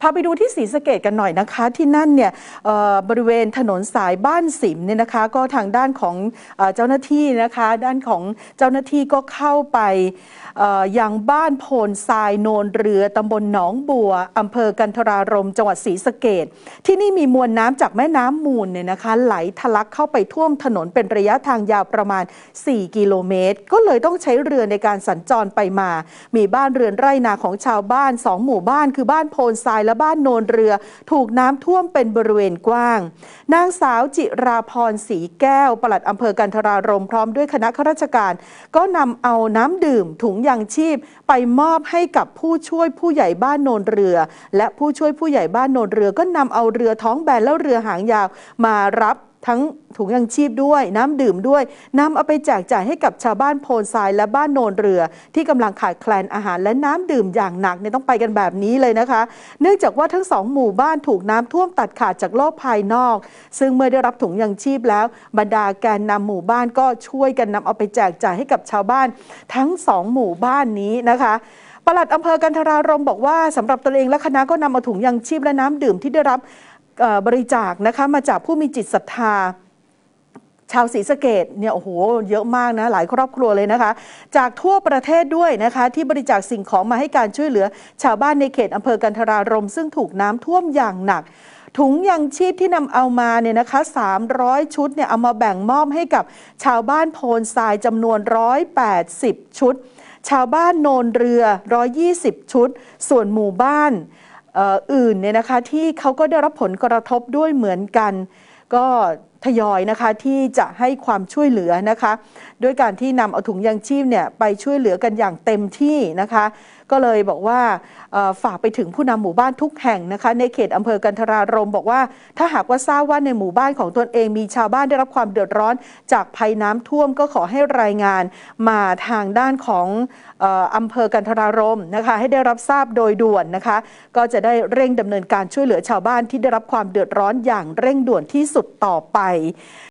พาไปดูที่ศรีสะเกดกันหน่อยนะคะ ที่นั่นเนี่ยบริเวณถนนสายบ้านสิมเนี่ยนะคะก็ทางด้านของเจ้าหน้าที่นะคะ ด้านของเจ้าหน้าที่ก็เข้าไปยังบ้านโพนทรายโนนเรือตำบลหนองบัวอำเภอกันทรารมจังหวัดศรีสะเกดที่นี่มีมวลน้ำจากแม่น้ำมูลเนี่ยนะคะ ไหลทะลักเข้าไปท่วมถนนเป็นระยะทางยาวประมาณ 4 กิโลเมตร ก็เลยต้องใช้เรือในการสัญจรไปมา มีบ้านเรือนไร่นาของชาวบ้านสองหมู่บ้านคือบ้านโพนทรายและบ้านโนนเรือ ถูกน้ำท่วมเป็นบริเวณกว้าง นางสาวจิราพรสีแก้ว ปลัดอำเภอกันทรารมพร้อมด้วยคณะข้าราชการ ก็นำเอาน้ำดื่มถุงยางชีพ ไปมอบให้กับผู้ช่วยผู้ใหญ่บ้านโนนเรือ และผู้ช่วยผู้ใหญ่บ้านโนนเรือก็นำเอาเรือท้องแบนและเรือหางยาวมารับ ทั้งถุงยางชีพด้วย น้ำดื่มด้วยนำเอาไปแจกจ่ายให้กับชาวบ้านโพนทรายและบ้านโนนเรือ ที่กำลังขาดแคลนอาหารและน้ำดื่มอย่างหนักเนี่ยต้องไปกันแบบนี้เลยนะคะ เนื่องจากว่าทั้งสองหมู่บ้านถูกน้ำท่วมตัดขาดจากโลกภายนอก ซึ่งเมื่อได้รับถุงยางชีพแล้ว บรรดาแกนนำหมู่บ้านก็ช่วยกันนำเอาไปแจกจ่ายให้กับชาวบ้านทั้งสองหมู่บ้านนี้นะคะปลัดอำเภอกันทรารมบอกว่าสำหรับตนเองและคณะก็นำเอาถุงยางชีพและน้ำดื่มที่ได้รับ บริจาคนะคะมาจากผู้มีจิตศรัทธาชาวศรีสะเกดเนี่ยโอ้โหเยอะมากนะหลายครอบครัวเลยนะคะ จากทั่วประเทศด้วยนะคะ ที่บริจาคสิ่งของมาให้การช่วยเหลือ ชาวบ้านในเขตอำเภอกันทรารม ซึ่งถูกน้ำท่วมอย่างหนัก ถุงยางชีพที่นำเอามาเนี่ยนะคะ 300 ชุดเนี่ยเอามาแบ่งมอบให้กับชาวบ้านโพนทรายจำนวน 180 ชุด ชาวบ้านโนนเรือ 120 ชุด ส่วนหมู่บ้าน อื่นเนี่ยนะคะที่เขาก็ได้รับผลกระทบด้วยเหมือนกัน ก็ ทยอยนะคะที่จะให้ความช่วยเหลือนะคะด้วยการที่นำเอาถุงยางชีพเนี่ยไปช่วยเหลือกันอย่างเต็มที่นะคะก็เลยบอกว่าฝากไปถึงผู้นำหมู่บ้านทุกแห่งนะคะในเขตอำเภอกันทรารม บอกว่า ถ้าหากว่าทราบว่าในหมู่บ้านของตนเองมีชาวบ้านได้รับความเดือดร้อน จากภัยน้ำท่วมก็ขอให้รายงานมาทางด้านของอ่ออำเภอกันทรารมนะคะให้ได้รับทราบโดยด่วนนะคะ ก็จะได้เร่งดำเนินการช่วยเหลือชาวบ้านที่ได้รับความเดือดร้อนอย่างเร่งด่วนที่สุดต่อไปไทย